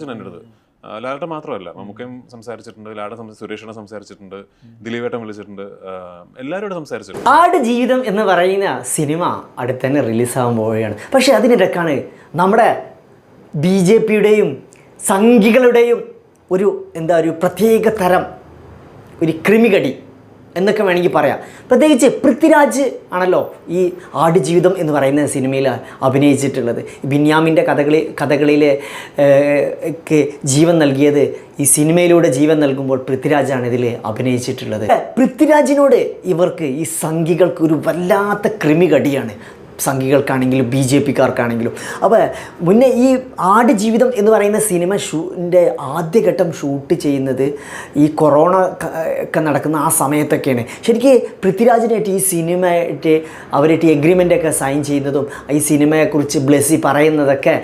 സംസാരിച്ചിട്ടുണ്ട് എന്റെ അടുത്ത്. മാത്രമല്ല. മമ്മൂക്കയും സംസാരിച്ചിട്ടുണ്ട് ലാലേട്ടൻ സംസാ- സുരേഷിനെ സംസാരിച്ചിട്ടുണ്ട് ദിലീപേട്ടൻ വിളിച്ചിട്ടുണ്ട് എല്ലാവരോടും സംസാരിച്ചിട്ടുണ്ട്. ആട് ജീവിതം എന്ന് പറയുന്ന സിനിമ അടുത്ത് തന്നെ റിലീസാകാൻ പോവുകയാണ് പക്ഷേ അതിനിടക്കാണ് നമ്മുടെ ബി ജെ പിയുടെയും സംഘികളുടെയും ഒരു എന്താ ഒരു പ്രത്യേക തരം ഒരു കൃമികടി. എന്നൊക്കെ വേണമെങ്കിൽ പറയാം. പ്രത്യേകിച്ച് പൃഥ്വിരാജ് ആണല്ലോ ഈ ആടുജീവിതം എന്ന് പറയുന്ന സിനിമയിൽ അഭിനയിച്ചിട്ടുള്ളത്. ബിന്യാമിന്റെ കഥകളി കഥകളിലെ ജീവൻ നൽകിയത് ഈ സിനിമയിലൂടെ ജീവൻ നൽകുമ്പോൾ പൃഥ്വിരാജാണ് ഇതിൽ അഭിനയിച്ചിട്ടുള്ളത്. പൃഥ്വിരാജിനോട് ഇവർക്ക് ഈ സംഘികൾക്ക് ഒരു വല്ലാത്ത കൃമികടിയാണ്. സംഘികൾക്കാണെങ്കിലും ബി ജെ പിക്കാർക്കാണെങ്കിലും. അപ്പോൾ മുന്നേ ഈ ആട് ജീവിതം എന്ന് പറയുന്ന സിനിമ ഷൂന്റെ ആദ്യഘട്ടം ഷൂട്ട് ചെയ്യുന്നത് ഈ കൊറോണ ഒക്കെ നടക്കുന്ന ആ സമയത്തൊക്കെയാണ്. ശരിക്കും പൃഥ്വിരാജിനായിട്ട് ഈ സിനിമയായിട്ട് അവരായിട്ട് എഗ്രിമെന്റ് ഒക്കെ സൈൻ ചെയ്യുന്നതും ഈ സിനിമയെക്കുറിച്ച് ബ്ലെസ്സി പറയുന്നതൊക്കെ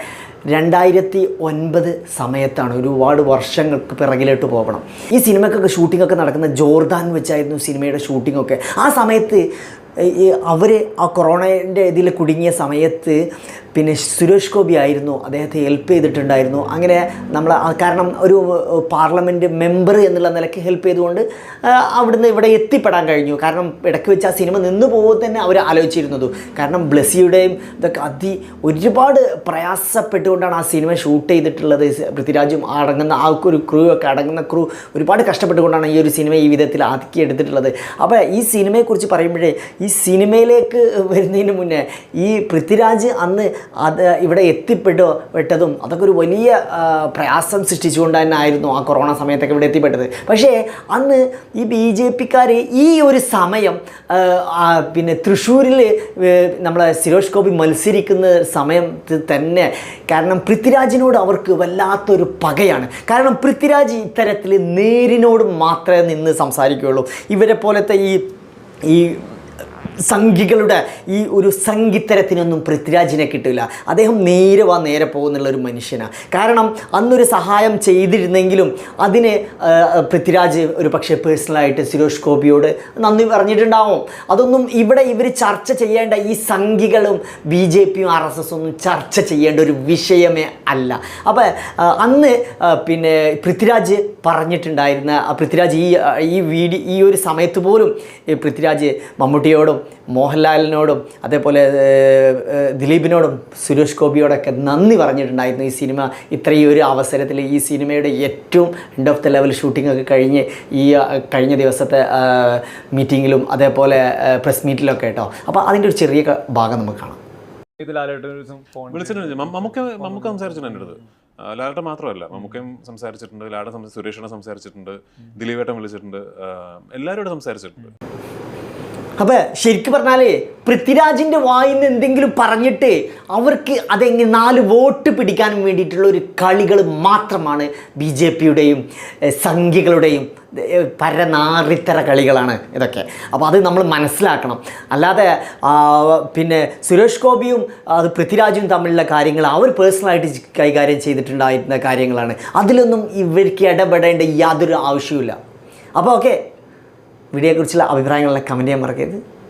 രണ്ടായിരത്തി ഒൻപത് സമയത്താണ്. ഒരുപാട് വർഷങ്ങൾക്ക് പിറകിലോട്ട് പോകണം. ഈ സിനിമക്കൊക്കെ ഷൂട്ടിംഗ് ഒക്കെ നടക്കുന്ന ജോർദാൻ വെച്ചായിരുന്നു സിനിമയുടെ ഷൂട്ടിംഗ് ഒക്കെ. ആ സമയത്ത് അവർ ആ കൊറോണേന്റെ ഇതിൽ കുടുങ്ങിയ സമയത്ത് പിന്നെ സുരേഷ് ഗോപി ആയിരുന്നു അദ്ദേഹത്തെ ഹെൽപ്പ് ചെയ്തിട്ടുണ്ടായിരുന്നു. അങ്ങനെ നമ്മൾ കാരണം ഒരു പാർലമെന്റ് മെമ്പർ എന്നുള്ള നിലയ്ക്ക് ഹെൽപ്പ് ചെയ്തുകൊണ്ട് അവിടുന്ന് ഇവിടെ എത്തിപ്പെടാൻ കഴിഞ്ഞു. കാരണം ഇടയ്ക്ക് വെച്ച് ആ സിനിമ നിന്നു പോകുമ്പോൾ തന്നെ അവർ ആലോചിച്ചിരുന്നത്. കാരണം ബ്ലസ്സിയുടെയും ഇതൊക്കെ അതി ഒരുപാട് പ്രയാസപ്പെട്ടുകൊണ്ടാണ് ആ സിനിമ ഷൂട്ട് ചെയ്തിട്ടുള്ളത്. പൃഥ്വിരാജും അടങ്ങുന്ന ആ ഒരു ക്രൂ ഒക്കെ അടങ്ങുന്ന ക്രൂ ഒരുപാട് കഷ്ടപ്പെട്ടുകൊണ്ടാണ് ഈ ഒരു സിനിമ ഈ വിധത്തിൽ ആക്കി എടുത്തിട്ടുള്ളത്. അപ്പോൾ ഈ സിനിമയെക്കുറിച്ച് പറയുമ്പോഴേ ഈ സിനിമയിലേക്ക് വരുന്നതിന് മുന്നേ ഈ പൃഥ്വിരാജ് അന്ന് അത് ഇവിടെ എത്തിപ്പെട്ടോ പെട്ടതും അതൊക്കെ ഒരു വലിയ പ്രയാസം സൃഷ്ടിച്ചുകൊണ്ട് തന്നെ ആയിരുന്നു ആ കൊറോണ സമയത്തൊക്കെ ഇവിടെ എത്തിപ്പെട്ടത്. പക്ഷേ അന്ന് ഈ ബി ജെ പിക്കാർ ഈ ഒരു സമയം പിന്നെ തൃശ്ശൂരിൽ നമ്മളെ സിരോഷ് ഗോപി മത്സരിക്കുന്ന സമയം തന്നെ കാരണം പൃഥ്വിരാജിനോട് അവർക്ക് വല്ലാത്തൊരു പകയാണ്. കാരണം പൃഥ്വിരാജ് ഇത്തരത്തിൽ നേരിനോട് മാത്രമേ നിന്ന് സംസാരിക്കുകയുള്ളൂ. ഇവരെ പോലത്തെ ഈ ഈ സംഘികളുടെ ഈ ഒരു സംഘിത്തരത്തിനൊന്നും പൃഥ്വിരാജിനെ കിട്ടില്ല. അദ്ദേഹം നേരെ വാ നേരെ പോകുന്നുള്ള ഒരു മനുഷ്യനാണ് കാരണം അന്നൊരു സഹായം ചെയ്തിരുന്നെങ്കിലും അതിന് പൃഥ്വിരാജ് ഒരു പക്ഷേ പേഴ്സണലായിട്ട് സുരേഷ് ഗോപിയോട് നന്ദി പറഞ്ഞിട്ടുണ്ടാവും. അതൊന്നും ഇവിടെ ഇവർ ചർച്ച ചെയ്യേണ്ട ഈ സംഘികളും ബി ജെ പിയും ആർ എസ് എസ് ഒന്നും ചർച്ച ചെയ്യേണ്ട ഒരു വിഷയമേ അല്ല. അപ്പോൾ അന്ന് പിന്നെ പൃഥ്വിരാജ് പറഞ്ഞിട്ടുണ്ടായിരുന്ന പൃഥ്വിരാജ് ഈ ഈ വീഡിയോ ഈ ഒരു സമയത്ത് പോലും പൃഥ്വിരാജ് മമ്മൂട്ടിയോടും മോഹൻലാലിനോടും അതേപോലെ ദിലീപിനോടും സുരേഷ് ഗോപിയോടൊക്കെ നന്ദി പറഞ്ഞിട്ടുണ്ടായിരുന്നു ഈ സിനിമ. ഇത്രയും ഒരു അവസരത്തിൽ ഈ സിനിമയുടെ ഏറ്റവും end of the level shooting ഒക്കെ കഴിഞ്ഞ് ഈ കഴിഞ്ഞ ദിവസത്തെ മീറ്റിങ്ങിലും അതേപോലെ പ്രസ് മീറ്റിലൊക്കെ കേട്ടോ. അപ്പോൾ അതിന്റെ ഒരു ചെറിയ ഭാഗം നമുക്ക് കാണാം. ഇത് ലാലേട്ടൻ ഒരു ഫോൺ വിളിച്ചിട്ടുണ്ട്. സംസാരിച്ചിട്ടുണ്ട് എന്റെ അടുത്ത്. മാത്രമല്ല. മമ്മൂക്കയും സംസാരിച്ചിട്ടുണ്ട്. ലാലേട്ടൻ സംസാ- സുരേഷിനെ സംസാരിച്ചിട്ടുണ്ട്. ദിലീപേട്ടൻ വിളിച്ചിട്ടുണ്ട്. എല്ലാവരോടും സംസാരിച്ചിട്ടുണ്ട്. അപ്പോൾ ശരിക്കും പറഞ്ഞാലേ പൃഥ്വിരാജിന്റെ വായിൽ നിന്ന് എന്തെങ്കിലും പറഞ്ഞിട്ട് അവർക്ക് അതെങ്ങനെ നാല് വോട്ട് പിടിക്കാനും വേണ്ടിയിട്ടുള്ള ഒരു കളികൾ മാത്രമാണ് ബി ജെ പിയുടെയും സംഘികളുടെയും ഏഹ്, പരനാറിത്തര കളികളാണ് ഇതൊക്കെ. അപ്പോൾ അത് നമ്മൾ മനസ്സിലാക്കണം. അല്ലാതെ പിന്നെ സുരേഷ് ഗോപിയും അത് പൃഥ്വിരാജും തമ്മിലുള്ള കാര്യങ്ങൾ അവർ പേഴ്സണലായിട്ട് കൈകാര്യം ചെയ്തിട്ടുണ്ടായിരുന്ന കാര്യങ്ങളാണ്. അതിലൊന്നും ഇവർക്ക് ഇടപെടേണ്ട യാതൊരു ആവശ്യവുമില്ല. അപ്പോൾ ഓക്കെ വീഡിയോയെക്കുറിച്ചുള്ള അഭിപ്രായങ്ങളെല്ലാം കമന്റ് ചെയ്യാൻ മറക്കരുത്.